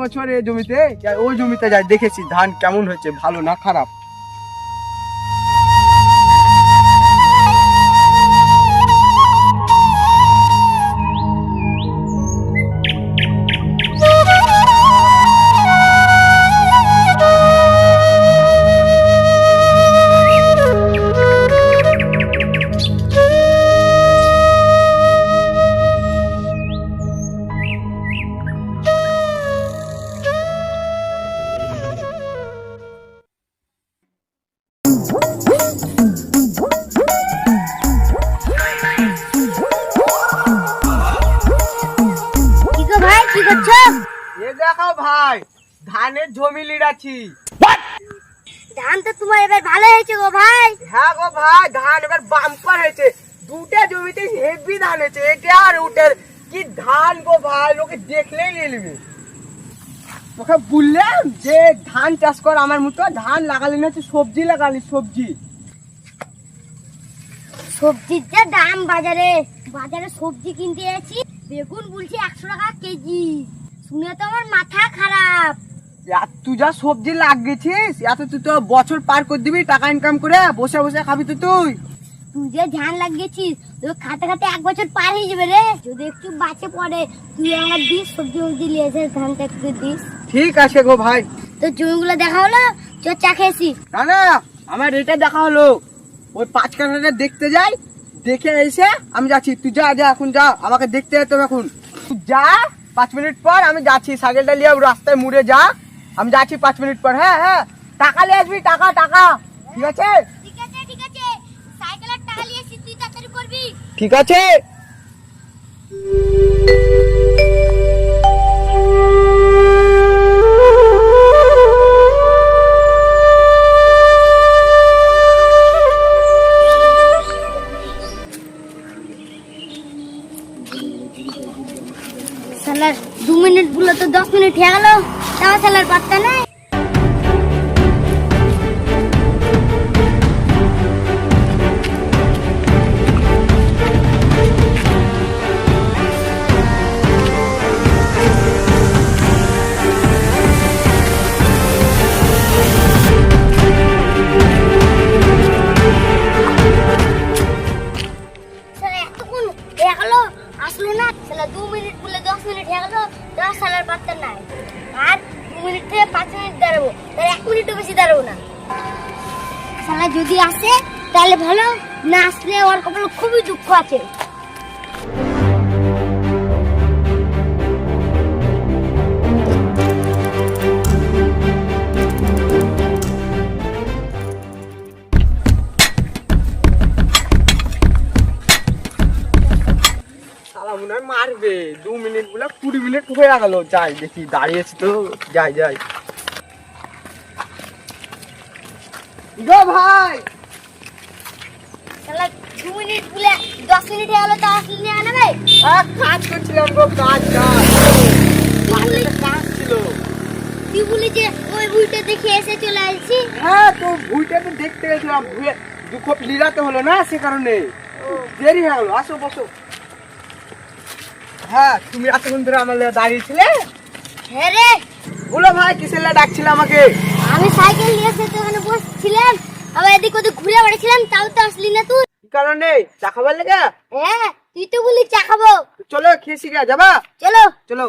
এবছর এই জমিতে ওই জমিতে যাই দেখেছি ধান কেমন হয়েছে ভালো না খারাপ? লিড়াচ্ছি ধান তো তোমার এবার ভালো হয়েছে গো ভাই। হ্যাঁ গো ভাই ধান এবার বাম্পার হয়েছে। দুটা জমিতে হেভি ধান হয়েছে এটা আর উটের কি ধান গো ভাই লোকে দেখলেই নিলবে তোকে বললাম যে ধান চাষ কর আমার মতো ধান লাগালি না তুই সবজি লাগালি সবজি। সবজির যা দাম বাজারে বাজারে সবজি কিনতে যাচ্ছি বেগুন বলছি একশো টাকা কেজি। শুনে তো আমার মাথা খারাপ। তুই যা সবজি লাগিয়েছিস এত তুই তো বছর পার করে দিবি টাকা ইনকাম করে বসে বসে খাবি তো তুই। তুই যে ধান লাগিয়েছিস তুই খাতে খাতে এক বছর পার হয়ে যাবে রে। যদি একটু বাঁচে পড়ে তুই আমার দিস সবজি মবজি নিয়ে এসে ধানটা একটু দিস। ঠিক আছে গো ভাই। তো জমিগুলো দেখা হলো চো চা খেয়েছি। না না আমার এটা দেখা হলো। ওই পাঁচ কাঠাটা দেখতে যাই দেখে এসে আমি যাচ্ছি। তুই যা যা এখন যা আমাকে দেখতে যেতে এখন। তুই যা পাঁচ মিনিট পর আমি যাচ্ছি। সাইকেলটা নিয়ে রাস্তায় মুড়ে যা। আমি যাচ্ছি পাঁচ মিনিট পর। হ্যাঁ হ্যাঁ টাকা নিয়ে আসবি টাকা টাকা। ঠিক আছে? ঠিক আছে সালার দু মিনিটগুলো তো দশ মিনিট হয়ে গেল। তাও ছেলের পাত্তা নাই? যদি আসে, তাহলে ভালো। না আসলে ওর কপালে খুবই দুঃখ আছে। মারবে। দু মিনিট বলে কুড়ি মিনিট হয়ে গেল। যাই দেখি, দাঁড়িয়েছি তো। যাই যাই। গো ভাই। সালা দু মিনিট বলে দশ মিনিট গেল তা আসলে নিয়ে আনবে আহ, কাজ করছিলাম গো কাজ কাজ। কাজ ছিল। তুই বলি যে ওই বুইটা দেখে এসে চলে আসছি? হ্যাঁ তো ভুইটা তো দেখতে গেছিলাম। ভুয়ে দুঃখ লিরাতে হলো না সে কারণে। দেরি হয়ে গেলো আসো বসো। হ্যাঁ তুমি এতক্ষণ ধরে আমার দাঁড়িয়েছিলে হ্যাঁ রে। বলো ভাই কিসের ডাকছিলে আমাকে? আমি সাইকেল নিয়ে এসে তো ওখানে বসছিলাম। আবার এদিক ওদিক ঘুরে বেড়াচ্ছিলাম তাও তো আসলি না তুই। কি কারণে? চা খাবার লেগে? হ্যাঁ তুই তো বলি চা খাব। চলো খেয়েছি গা যাবা? চলো। চলো।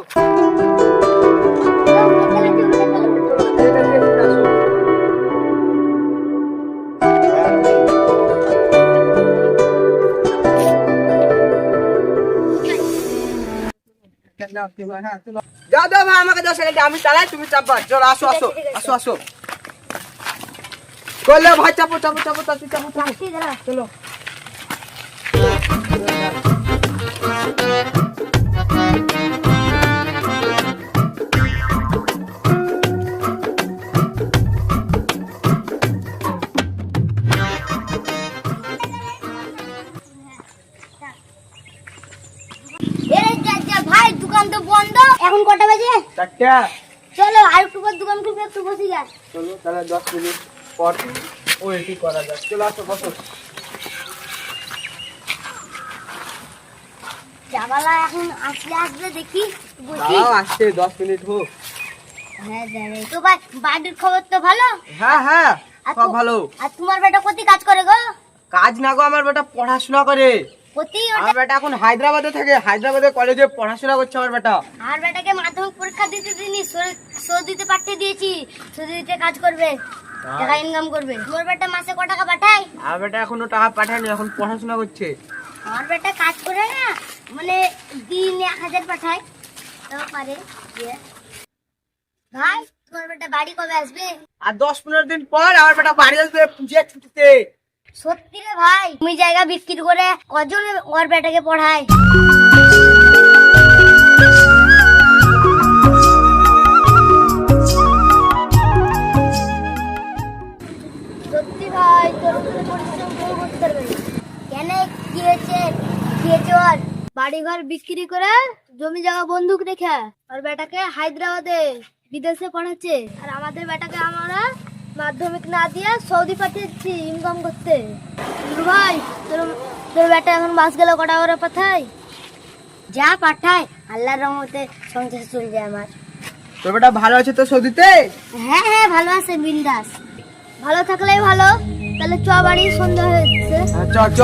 যাও দাও ভাই আমাকে দশ আমি চালাই তুমি চাপবা। চলো আসো আসো আসো আসো। করলে ভাই চাপো চাপো চাপো চাপো চাপো। চলো। ভাই দোকান তো বন্ধ। এখন কটা বাজে? চারটা। চলো আর একটু দোকান খুলবে একটু বসে যা চলো তাহলে দশ মিনিট। পর করা যাক চলো আসো বসো। জামালা এখন আসলে আসবে দেখি দশ মিনিট হোক। হ্যাঁ জানি তো ভাই বাড়ির খবর তো ভালো? হ্যাঁ হ্যাঁ সব ভালো। আর তোমার বেটা কোথায় কাজ করে গো? কাজ না গো আমার বেটা পড়াশোনা করে। কোথায় আমার বেটা এখন হায়দ্রাবাদে থাকে হায়দ্রাবাদে কলেজে পড়াশোনা করছে আমার বেটা। আর বেটাকে মাধ্যমিক পরীক্ষা দিতে দিনি সৌদিতে পাঠিয়ে দিয়েছি সৌদিতে কাজ করবে। টাকা ইনকাম করবে। তোমার বেটা মাসে ক টাকা পাঠায়? আমার বেটা এখনও টাকা পাঠায়নি এখন পড়াশোনা করছে। আমার বেটা কাজ করে না মানে দিন এক হাজার পাঠায়। তাও পারে ভাই তোমার বেটা বাড়ি কবে আসবে? আর দশ পনেরো দিন পর আমার বেটা বাড়ি আসবে পুজো ছুটিতে। সত্যি রে ভাই তুমি জায়গা বিক্রি করে কজন ওর বেটাকে পড়ায়? কেন কি হয়েছে কি হয়েছে ওর বাড়ি ঘর বিক্রি করে জমি জায়গা বন্দুক রেখে ওর বেটাকে হায়দ্রাবাদে বিদেশে পড়াচ্ছে আর আমাদের বেটাকে আমরা মাধ্যমিক না দিয়ে সৌদি পাঠিয়েছি ইনকাম করতে। ভাই তোর তোর বেটা এখন বাস গেলে কটা করে পাঠায়? যা পাঠায় আল্লাহর রহমতে সংসার চলে যায় আমার। তোর বেটা ভালো আছে তো সৌদিতে? হ্যাঁ হ্যাঁ ভালো আছে বিন্দাস। ভালো থাকলেই ভালো। তাহলে চ বাড়ি সন্ধ্যা হয়েছে। হ্যাঁ, চ চ।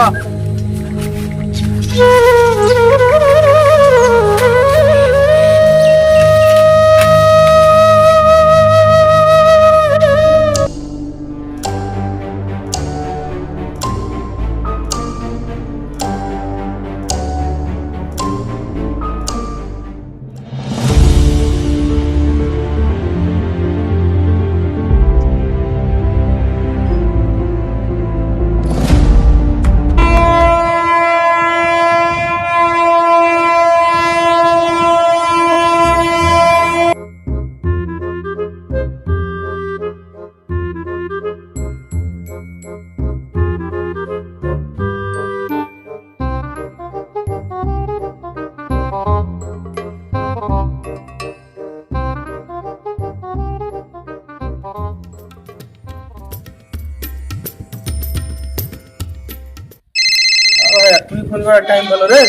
ফোন করার টাইম বলো রে।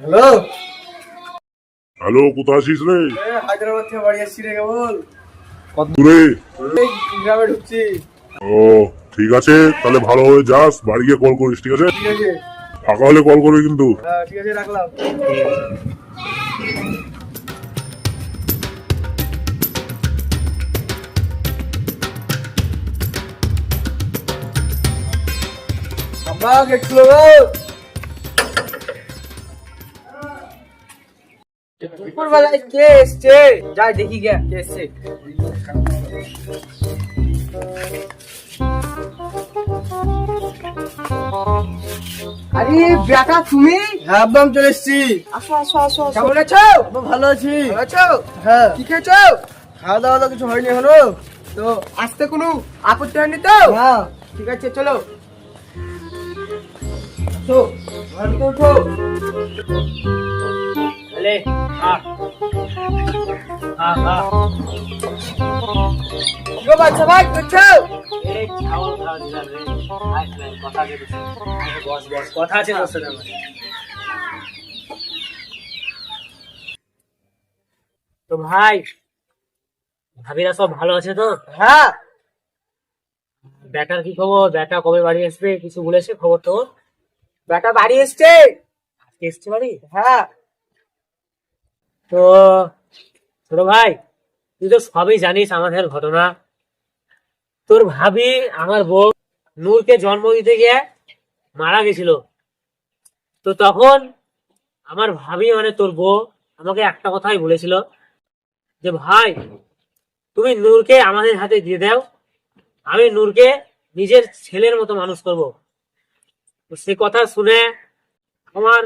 হ্যালো? হ্যালো কোথায় আছিস রে? হায়দ্রাবাদ থেকে বাড়ি আসছি রে কেবল কত দূরে? গ্রামে ঢুকছি। ও ঠিক আছে তাহলে ভালোভাবে যাস বাড়ি গিয়ে কল করিস ঠিক আছে? ঠিক আছে। ফাঁকা হলে কল করবি কিন্তু। হ্যাঁ ঠিক আছে রাখলাম। দুপুরবেলায় কে এসছে যাই দেখি গে কে এসছে আরে বেটা তুমি হ্যাঁ আমি চলে এসছি আসো আসো আসো কেমন আছো ভালো আছি আছো হ্যাঁ কি খেয়েছো খাওয়া দাওয়া তো কিছু হয়নি এখনও তো আসতে কোনো আপত্তি হয়নি তো হ্যাঁ ঠিক আছে চলো উঠো উঠো। আলে ভাই তো ভাই ভাবিরা সব ভালো আছে তো? হ্যাঁ। বেটার কি খবর? বেটা কবে বাড়ি আসবে? কিছু বলেছে খবর তো বেটা বাড়ি এসছে। এসছে বাড়ি? হ্যাঁ। তো, ছোট ভাই, তুই তো সবই জানিস আমাদের ঘটনা। তোর ভাবি আমার বউ নূরকে জন্ম দিতে গিয়ে মারা গেছিল। তো তখন আমার ভাবি মানে তোর বউ আমাকে একটা কথাই বলেছিল যে, ভাই, তুমি নূরকে আমাদের হাতে দিয়ে দাও। আমি নূরকে নিজের ছেলের মতো মানুষ করব। সে কথা শুনে আমার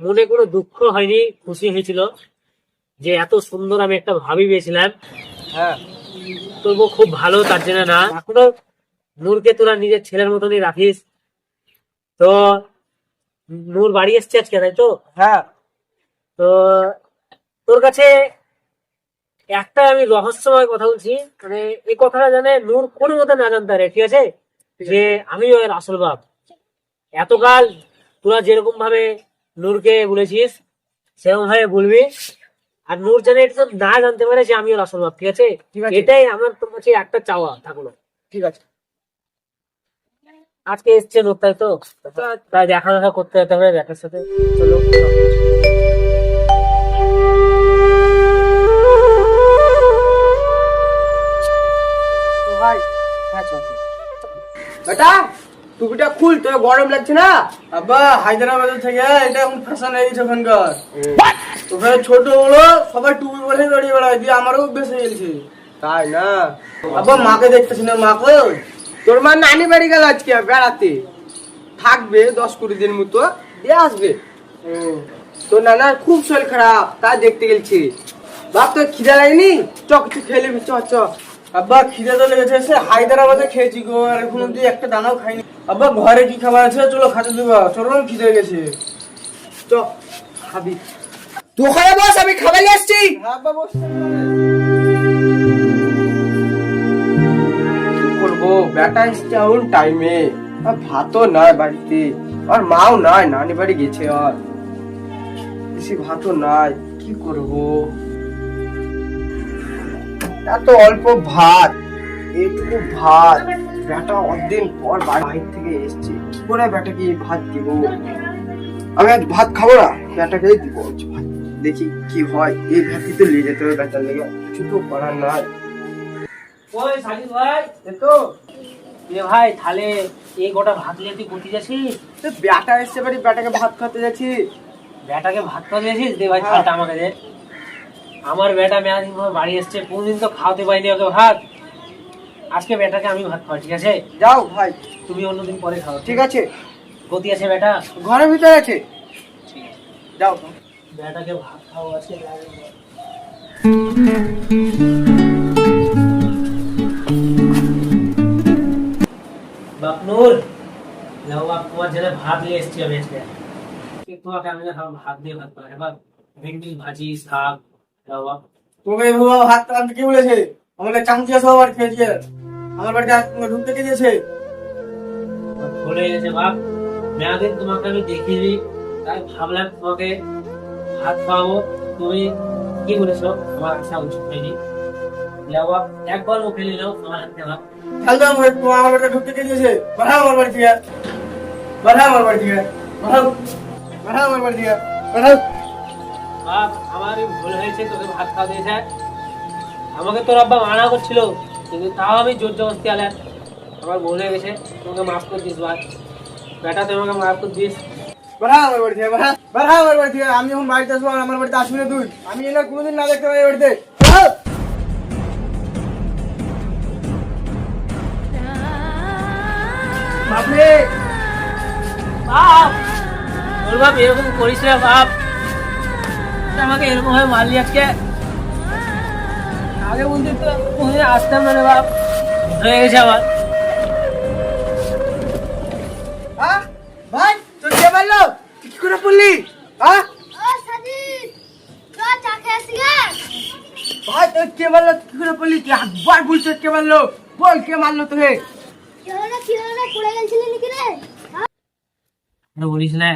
মনে কোনো দুঃখ হয়নি খুশি হয়েছিল যে এত সুন্দর আমি একটা ভাবি পেয়েছিলাম। হ্যাঁ। তোর খুব ভালো তার জন্য না। এখনও নূরকে তোরা নিজের ছেলের মতনই রাখিস। তো নূর বাড়ি এসছে আজকে তাই তো? হ্যাঁ। তো তোর কাছে একটা আমি রহস্যময় কথা বলছি। মানে এই কথাটা জানে নূর কোনো মতে না জানতে ঠিক আছে? যে আমি ওর আসল বাপ। এতকাল তোরা যেরকম ভাবে নূরকে বলেছিস সেরকম ভাবে বলবি। আর নূর জানে এটা তো না জানতে পারে যে আমি ওর আসল বাপ ঠিক আছে? ঠিক আছে। এটাই আমার তোর কাছে একটা চাওয়া থাকল। ঠিক আছে। আজকে এসছে নূর তাই তো? তাই দেখা দেখা করতে যেতে হবে ব্যাটার সাথে। চলো তো ভাই হ্যাঁ চল। বেটা! টুপিটা খুল তোর গরম লাগছে না? আব্বা হায়দ্রাবাদ থেকে এটা এখন ফ্যাশন হয়ে গেছে ওখানকার। ওখানে ছোট বড় সবাই টুপি পরে বেরিয়ে বেড়ায় দিয়ে আমারও অভ্যেস হয়ে গেছে। তাই না? আব্বা মাকে দেখতেছি না মাকে তোর মা নানি বাড়ি গেল আজকে বেড়াতে। থাকবে দশ কুড়ি দিন মতো দিয়ে আসবে। তোর নানার খুব শরীর খারাপ তা দেখতে গেছি বাপ তোর খিদা লাগেনি? চ কিছু নিবি চ চ। আব্বা খিদে তো লেগেছে সে হায়দ্রাবাদে খেয়েছি গো আর এখন অব্দি একটা দানাও খাইনি। আব্বা ঘরে কি খাবার আছে? চলো খাতে দেবো। চরম খিদে গেছে চ খাবি। তুই ওখানে বস আমি খাবার নিয়ে আসছি। হ্যাঁ আব্বা বসতে কি করব? বেটা এসছে এখন টাইমে আর ভাতও নাই বাড়িতে। আর মাও নাই নানি বাড়ি গেছে আর। বেশি ভাতও নাই। কি করব? এত অল্প ভাত এইটুকু ভাত। বেটা অদিন পর বাড়ি থেকে এসছে। কি করে এই ভাত দিব? আমি আজ ভাত খাব না বেটাকেই দিব। দেখি কি হয়। এই ভাতই তো নিয়ে যেতে হবে বেটার লেগে। কিছু তো করার নাই। ওই সাজিদ ভাই তো। এ ভাই তাহলে এই গোটা ভাত নিয়ে তুই করতে যাচ্ছিস? তো বেটা এসছে বাড়ি বেটাকে ভাত খাতে যাচ্ছি। বেটাকে ভাত খাওয়া যাচ্ছিস? দে ভাই হ্যাঁ। থালটা আমাকে দে। আমার বেটা মেয়াদিন ভাবে বাড়ি এসছে কোনদিন তো খাওয়াতে পারিনি ওকে ভাত। আজকে বেটাকে আমি ভাত খাওয়া ঠিক আছে? যাও ভাই। তুমি অন্যদিন পরে খাও ঠিক আছে। গতি আছে বেটা? ঘরের ভিতরে আছে। যাও। বেটাকে ভাত খাও আজকে বাপনুর লাও বাপ তোমার জন্য ভাত নিয়ে এসছি আমি আজকে। তোমাকে আমি ভাত দিয়ে ভাত এবার ভেন্ডি ভাজি শাক বাপ তোকে বাবা হাত টানতে কি বলেছে? আমাদের চামচিয়া সব আর খেয়েছে। আমার বাড়িতে হাত ঢুকতে কে দিয়েছে? ভুলে গেছে বাপ। মেয়াদিন তোমাকে আমি দেখিনি। তাই ভাবলাম তোমাকে ভাত খাওয়াবো। তুমি কি বলেছ? আমার আসা উচিত হয়নি একবার মুখে নিলেও আমার হাতে ভাত খেলতে আমার তোমার আমার বাড়িতে ঢুকতে কে দিয়েছে? বাড়া আমার বাড়ি থেকে বাড়া আমার বাড়ি থেকে বাড়াও বাড়া আমার বাড়ি থেকে বাড়াও। বাপ আমারই ভুল হয়েছে তোকে ভাত খাওয়া দিয়েছে আমাকে তোর আব্বা মানা করছিল কিন্তু তাও আমি জোর জবস্তি আলে আমার ভুল হয়ে গেছে তোমাকে মাফ করে দিস ভাই বেটা তুই আমাকে মাফ করে দিস। বাড়া আমার বাড়ি থেকে বাড়া। বাড়া আমার বাড়ি থেকে আমি যখন বাড়িতে আসব আমার বাড়িতে আসবি না তুই। আমি এনে কোনোদিন না দেখতে পাই বাড়িতে। বাপরে। বাপ তোর বাপ এরকম করিস না বাপ। আমাকে এরকম ভাবে মারলি আজকে? আগে বলতে তো কোনদিন আসতাম না রে বাপ। হয়ে গেছে আবার। হ্যাঁ ভাই তোর কে মারলো? তুই কি করে পড়লি হ্যাঁ ও সাজিদ চল চা খেয়ে আসি গে ভাই তোর কে মারলো? তুই কি করে পড়লি তুই একবার বলছিস কে মারলো। বল কে মারলো তোকে? কি হলো রে কি হলো রে? পড়ে গেছিলি নাকি রে? হ্যাঁ? আরে বলিস না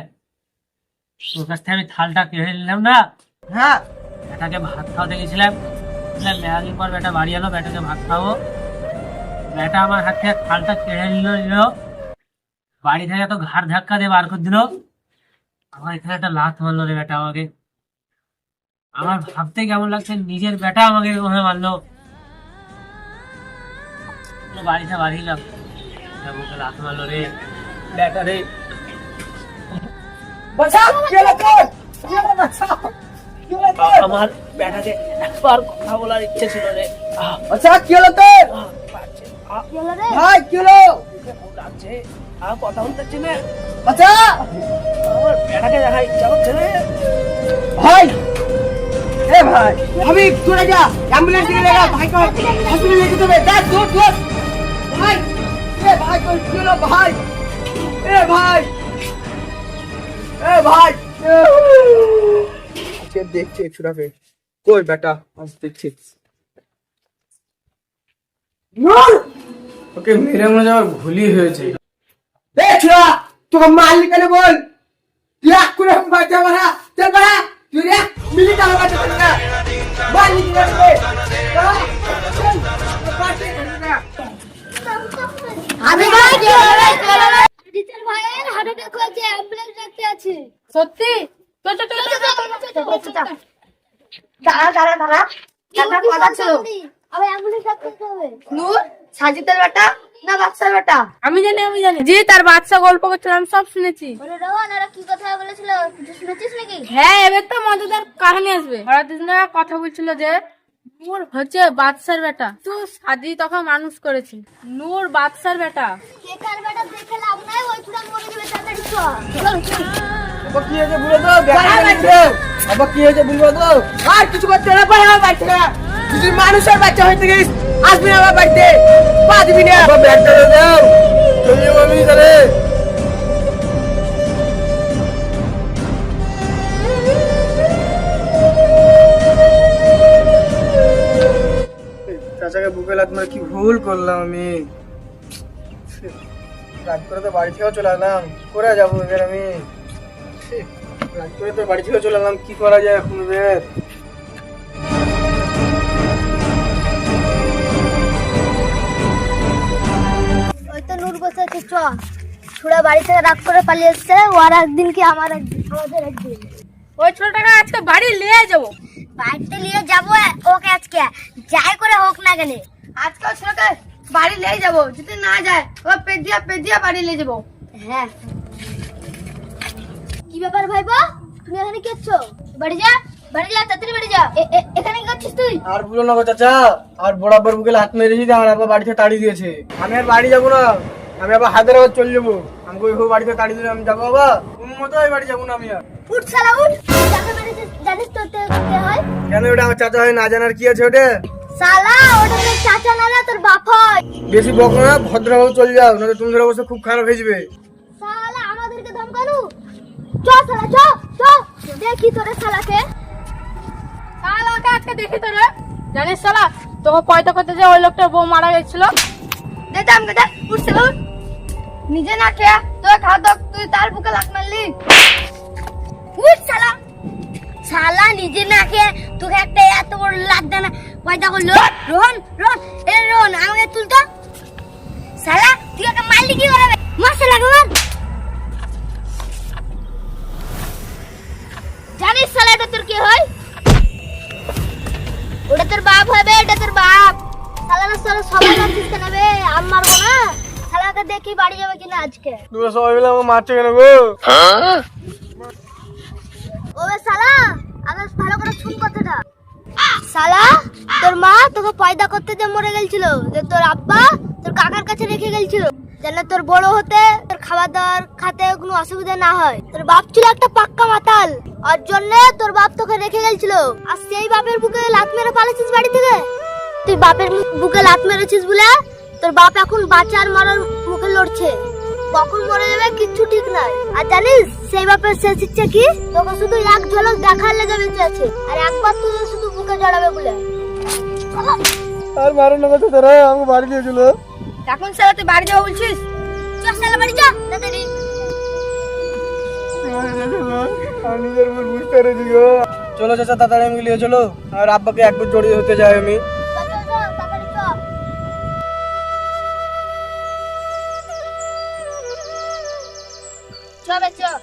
তোর কাছ থেকে আমি থালটা কেড়ে নিলাম না? হ্যাঁ। বেটাকে ভাত খাওয়াতে গেছিলাম। মেয়াদিন পর বেটা বাড়ি এলো বেটাকে ভাত খাব বেটা আমার হাত থেকে থালটা কেড়ে নিল নিল। বাড়ি থেকে তো ঘাড় ধাক্কা দিয়ে বার করে দিল। আমার এখানে একটা লাথ মারলো রে বেটা আমাকে। আমার ভাবতে কেমন লাগছে নিজের বেটা আমাকে এরকম ভাবে মারলো বাড়িতে বাড়ি বেটা লাথ মারলো রে বেটা রে বাঁচাও? আমার বেটাকে একবার কথা বলার ইচ্ছে ছিল রে বাঁচা কি হলো রে? ভাই কি হলো? লাগছে আর কথা বলতে পারছি না। বাঁচা আমার বেটাকে দেখা ইচ্ছা করছে রে ভাই। এ ভাই আমি যা। অ্যাম্বুলেন্স লেগা ভাই কো হসপিটালে নিয়ে যেতে হবে। দূর দূর। ভাই এ ভাই তোর কি হলো ভাই। এ ভাই এ ভাই। আজকে দেখছি ছুরাকে কই বেটা? আজ দেখছি। ওকে মেরে মনে যাওয়ার ভুলই হয়েছে। তোকে মারলি কেন বল? তুই এক করে মারা চল তুই রে না। মারলি কেন সত্যি? হবে। নূর সাজিদের বেটা না বাচ্চার বেটা? আমি জানি আমি জানি। জি তার বাচ্চা গল্প করছিল আমি সব শুনেছি। ওরে রোহন ওরা কি কথা বলেছিল? শুনেছিস নাকি? হ্যাঁ এবার তো মজাদার কাহিনী আসবে। ওরা কথা বলছিল যে নূর হচ্ছে বাদশার বেটা। তো সাজি তখন মানুষ করেছে। নূর বাদশার বেটা। বেটা দেখে লাভ নাই ওই মরে যাবে তাড়াতাড়ি চল। চল আবার কি হয়েছে বলে তো? আবার কি হয়েছে বলব তো? আর কিছু করতে না পারে আমার বাড়ি থেকে তুই মানুষের বাচ্চা হইতে গেছিস আসবি না আমার বাড়িতে পা দিবি না। আবার ব্যাগটা দিয়ে দাও চলে যাব আমি তাহলে। চাচাকে বুকে লাত মারে কি ভুল করলাম আমি। রাত করে তো বাড়ি থেকেও চলে কি করে যাব এবার আমি? রাত করে তো বাড়ি থেকে চলে এলাম। কি করা যায় এখন এবার ওই তো নূর বসে আছে চ। ছুড়া বাড়ি থেকে রাগ করে পালিয়ে এসছে ওর একদিন কি আমার একদিন? আমাদের একদিন। ওই ছোটটাকে আজকে বাড়ি নিয়ে যাব। বাড়িতে নিয়ে যাব ওকে আজকে। যাই করে হোক না কেন। আজকে ওই ছোটকে বাড়ি নিয়ে যাব যদি না যায় ও পেদিয়া পেদিয়া বাড়ি নিয়ে যাব। হ্যাঁ। কি ব্যাপার ভাইবো তুমি এখানে কি করছ? বাড়ি যা বাড়ি যা তাড়াতাড়ি বাড়ি যা। এখানে কি করছিস তুই? আর বলো না গো চাচা আর বরাবর বুকে হাত মেরেছি আমার আবার বাড়িতে তাড়ি দিয়েছে। আমি আর বাড়ি যাব না। আমি আবার হায়দ্রাবাদ চলে যাব। আমাকে ওই বাড়িতে তাড়ি দিলে আমি যাব বাবা কোন মতো ওই বাড়ি যাব না আমি আর। উঠ শালা উঠ। জানিস তো হয়? কেন ওটা আমার চাচা হয় না জানার কি আছে ওটা? শালা ওটা তোর চাচা না না তোর বাপ হয়। বেশি বকো না ভদ্রভাবে চলে যাও নাহলে তোমাদের অবস্থা খুব খারাপ হয়ে যাবে। শালা আমাদেরকে ধমকানু? চ শালা চ চ দেখি তোরে শালাকে। শালা আজকে দেখি তো জানিস শালা তোকে পয়তা করতে যে ওই লোকটার বউ মারা গেছিল? দে দাম দে উঠছে উঠ। নিজে না খেয়া তোর তুই তার বুকে লাগ মারলি। উঠ শালা। শালা নিজে না খেয়ে তোকে একটা এত বড় লাগ না। পয়দা করল। রোহন রোহন এ রোহন আমাকে তুল তো শালা তুই ওকে মারলি কি করে? মার শালা জানিস শালা এটা তোর কি হয়? ওটা তোর বাপ হবে এটা তোর বাপ। শালা না শালা সবাই মারছিস কেন বে? আমি মারবো না? শালাকে দেখি বাড়ি যাবে কিনা আজকে। তোমরা সবাই মিলে আমাকে মারছো কেন গো? ওবে শালা ভালো করে শুন কথাটা। শালা তোর মা তোকে পয়দা করতে যে মরে গেছিল যে তোর আব্বা তোর কাকার কাছে রেখে গেছিল যেন তোর বড় হতে, তোর খাবার দাবার খাতে কোনো অসুবিধা না হয়। তোর বাপ ছিল একটা পাক্কা মাতাল। ওর জন্য তোর বাপ তোকে রেখে গেছিল আর সেই বাপের বুকে লাত মেরে পালাছিস বাড়ি থেকে? তুই বাপের বুকে লাত মেরেছিস বলে তোর বাপ এখন বাঁচার মরার মুখে লড়ছে। কখন মরে যাবে কিচ্ছু ঠিক নাই। আর জানিস, সেই বাপের শেষ ইচ্ছে কি? তোকে শুধু এক ঝলক দেখার লেগে বেঁচে আছে। আর একবার তুই শুধু বুকে জড়াবে বলে। আর মারো না তারা আমাকে বাড়ি দিয়েছিল এখন সালা তুই বাড়ি যাওয়া বলছিস? চল সালা বাড়ি যা তাড়াতাড়ি। নিজের চলো চাচা তাড়াতাড়ি আমি চলো। আর আব্বাকে একবার জড়িয়ে হতে যাই আমি। চল চল